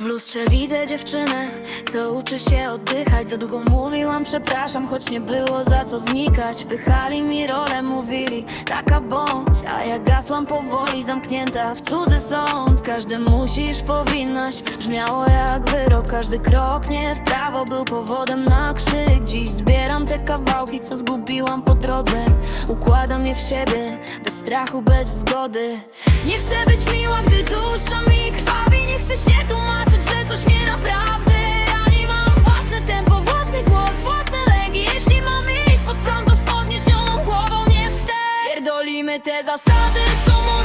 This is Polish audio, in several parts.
W lustrze widzę dziewczynę, co uczy się oddychać. Za długo mówiłam przepraszam, choć nie było za co znikać. Pychali mi rolę, mówili taka bądź A ja gasłam powoli, zamknięta w cudzy sąd. Każdy musisz, powinnaś, brzmiało jak wyrok. Każdy krok nie w prawo był powodem na krzyk. Dziś zbieram te kawałki, co zgubiłam po drodze. Układam je w siebie, bez strachu, bez zgody. Nie chcę być miła, gdy dusza mi krwawi. Nie chcę się tłumaczyć, że coś mnie naprawdę Mam własne tempo, własny głos, własne lęki Jeśli mam iść pod prąd, to z podniesioną głową nie wstać Pierdolimy te zasady, co mówią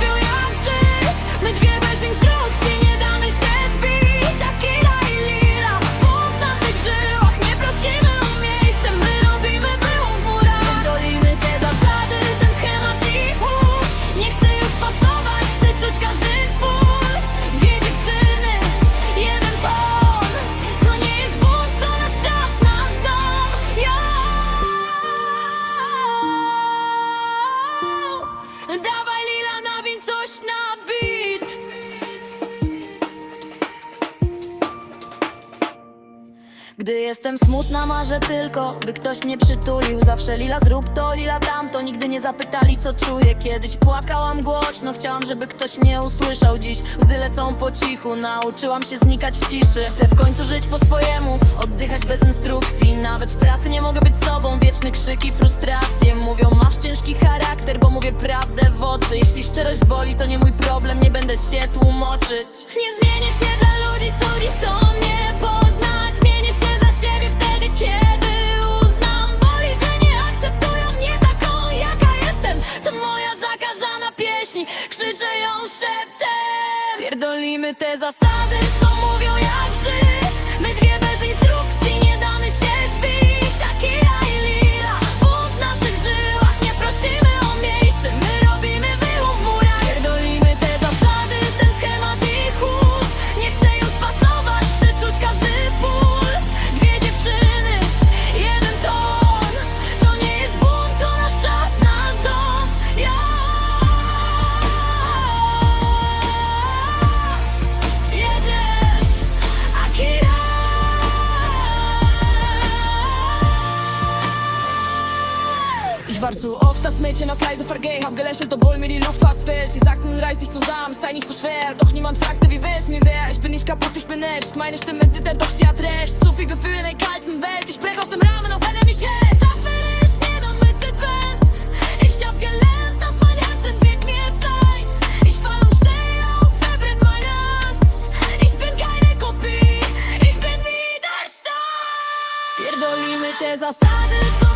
Gdy jestem smutna, marzę tylko, by ktoś mnie przytulił. Zawsze Lila zrób to, Lila tamto Nigdy nie zapytali co czuję. Kiedyś płakałam głośno, chciałam, żeby ktoś mnie usłyszał. Dziś łzy lecą po cichu, nauczyłam się znikać w ciszy. Chcę w końcu żyć po swojemu, oddychać bez instrukcji. Nawet w pracy nie mogę być sobą, wieczne krzyki, frustracje Mówią masz ciężki charakter, bo mówię prawdę w oczy. Jeśli szczerość boli, to nie mój problem, nie będę się tłumoczyć Nie zmienię się dla ludzi, co dziś chcą Pierdolimy te zasady, co mówią Ich war zu oft das Mädchen, das leise vergehen. Hab gelächelt, obwohl mir die Luft fast fehlt. Sie sagten, reiß dich zusammen, sei nicht so schwer. Doch niemand fragte, wie es mir wär. Ich bin nicht kaputt, ich bin echt Meine Stimme zittert, doch sie hat recht Zu viel Gefühl in der kalten Welt. Ich brech aus dem Rahmen, auch wenn er mich hält. Schaffe ich nicht und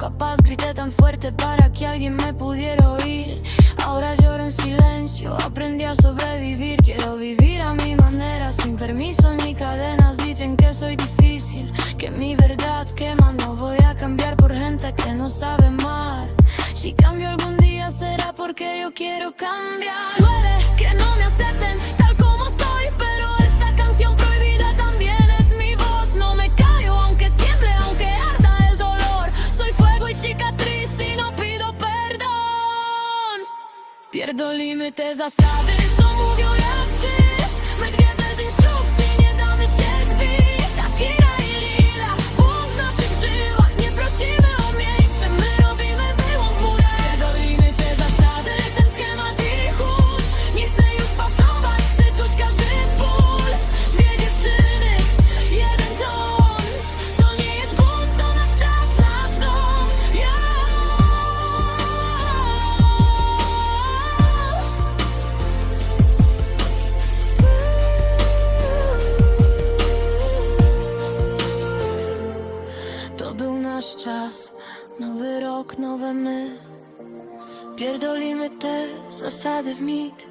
preguntas, nunca paz Grité tan fuerte para que alguien me pudiera oír. Ahora lloro en silencio, aprendí a sobrevivir. Quiero vivir a mi manera, sin permiso ni cadenas. Dicen que soy difícil, que mi verdad quema. No voy a cambiar por gente que no sabe amar. Si cambio algún día será porque yo quiero cambiar. Duele Co mówią czas, nowy rok, nowe my. Pierdolimy te zasady w mit